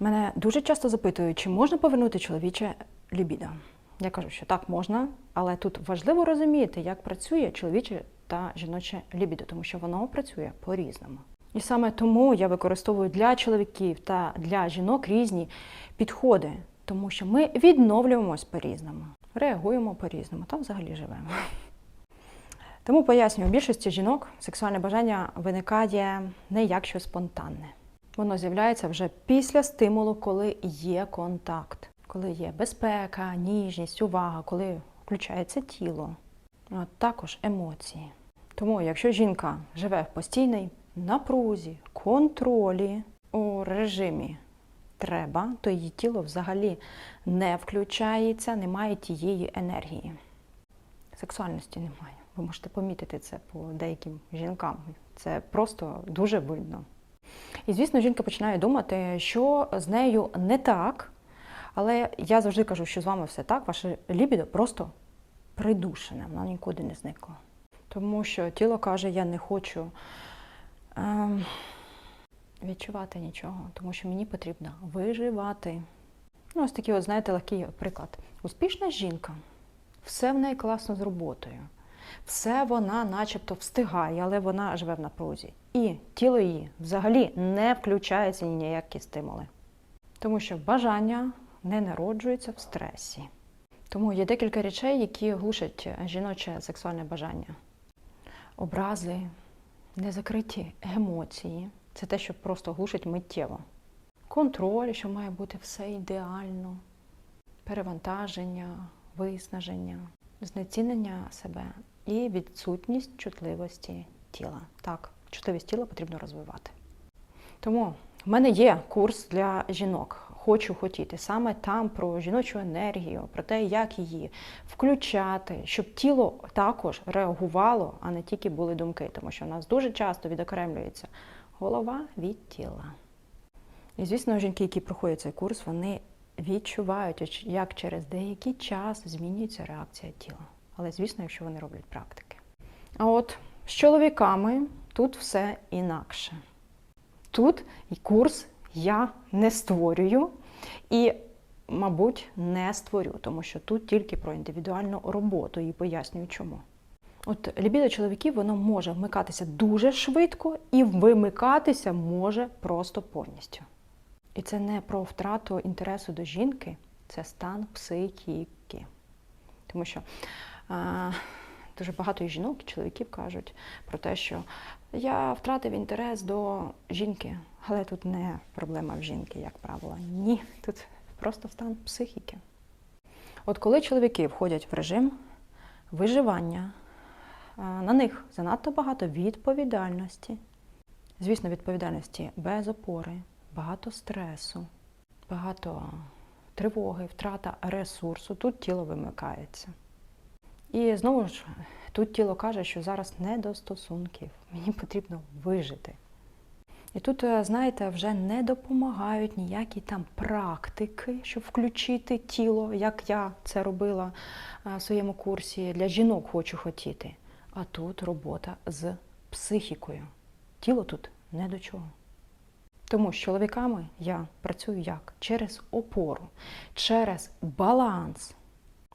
Мене дуже часто запитують, чи можна повернути чоловіче лібідо. Я кажу, що так можна, але тут важливо розуміти, як працює чоловіче та жіноче лібідо, тому що воно працює по-різному. І саме тому я використовую для чоловіків та для жінок різні підходи, тому що ми відновлюємось по-різному, реагуємо по-різному та взагалі живемо. Тому пояснюю, у більшості жінок сексуальне бажання виникає не як щось спонтанне. Воно з'являється вже після стимулу, коли є контакт, коли є безпека, ніжність, увага, коли включається тіло, а також емоції. Тому, якщо жінка живе в постійній напрузі, контролі у режимі треба, то її тіло взагалі не включається, немає тієї енергії. Сексуальності немає. Ви можете помітити це по деяким жінкам. Це просто дуже видно. І, звісно, жінка починає думати, що з нею не так. Але я завжди кажу, що з вами все так, ваше лібідо просто придушене, воно нікуди не зникло. Тому що тіло каже, я не хочу ем, відчувати нічого, тому що мені потрібно виживати. Ну, ось такий, от, знаєте, легкий приклад. Успішна жінка, все в неї класно з роботою. Все вона начебто встигає, але вона живе в напрузі. І тіло її взагалі не включається ні ніякі стимули. Тому що бажання не народжується в стресі. Тому є декілька речей, які глушать жіноче сексуальне бажання. Образи, незакриті емоції це те, що просто глушить миттєво. Контроль, що має бути все ідеально, перевантаження, виснаження, знецінення себе і відсутність чутливості тіла. Так, чутливість тіла потрібно розвивати. Тому в мене є курс для жінок. Хочу хотіти саме там про жіночу енергію, про те, як її включати, щоб тіло також реагувало, а не тільки були думки, тому що в нас дуже часто відокремлюється голова від тіла. І, звісно, жінки, які проходять цей курс, вони відчувають, як через деякий час змінюється реакція тіла. Але, звісно, якщо вони роблять практики. А от з чоловіками тут все інакше. Тут курс я не створюю і, мабуть, не створю, тому що тут тільки про індивідуальну роботу і пояснюю чому. От лібідо чоловіків воно може вмикатися дуже швидко і вимикатися може просто повністю. І це не про втрату інтересу до жінки, це стан психіки. Тому що дуже багато і жінок, і чоловіків кажуть про те, що я втратив інтерес до жінки, але тут не проблема в жінки, як правило. Ні, тут просто стан психіки. От коли чоловіки входять в режим виживання, на них занадто багато відповідальності. Звісно, відповідальності без опори, багато стресу, багато тривоги, втрата ресурсу. Тут тіло вимикається. І знову ж тут тіло каже, що зараз не до стосунків, мені потрібно вижити. І тут, е, знаєте, вже не допомагають ніякі там практики, щоб включити тіло, як я це робила е, в своєму курсі. Для жінок хочу хотіти. А тут робота з психікою. Тіло тут не до чого. Тому з чоловіками я працюю як? Через опору, через баланс,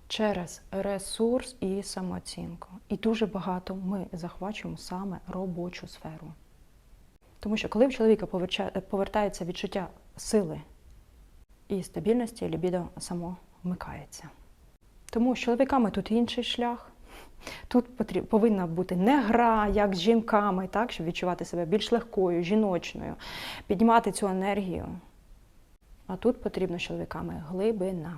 через ресурс і самооцінку. І дуже багато ми захвачуємо саме робочу сферу. Тому що коли в чоловіка повертається відчуття сили і стабільності, лібідо само вмикається. Тому з чоловіками тут інший шлях. Тут потріб, повинна бути не гра, як з жінками, так, щоб відчувати себе більш легкою, жіночною, піднімати цю енергію. А тут потрібно з чоловіками глибина.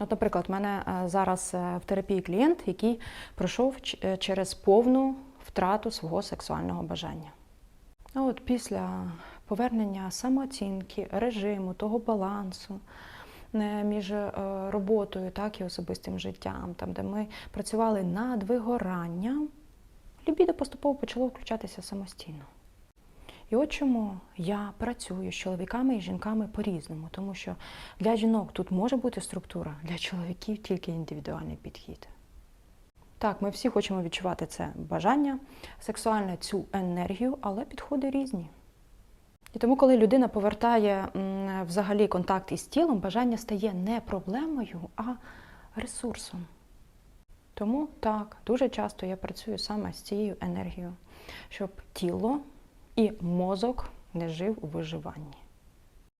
От, наприклад, в мене е, зараз е, в терапії клієнт, який пройшов е, через повну втрату свого сексуального бажання. А от після повернення самооцінки, режиму, того балансу між роботою так, і особистим життям, там, де ми працювали над вигоранням, лібідо поступово почало включатися самостійно. І от чому я працюю з чоловіками і жінками по-різному, тому що для жінок тут може бути структура, для чоловіків тільки індивідуальний підхід. Так, ми всі хочемо відчувати це бажання, сексуальне цю енергію, але підходи різні. І тому, коли людина повертає взагалі контакт із тілом, бажання стає не проблемою, а ресурсом. Тому так, дуже часто я працюю саме з цією енергією, щоб тіло і мозок не жив у виживанні.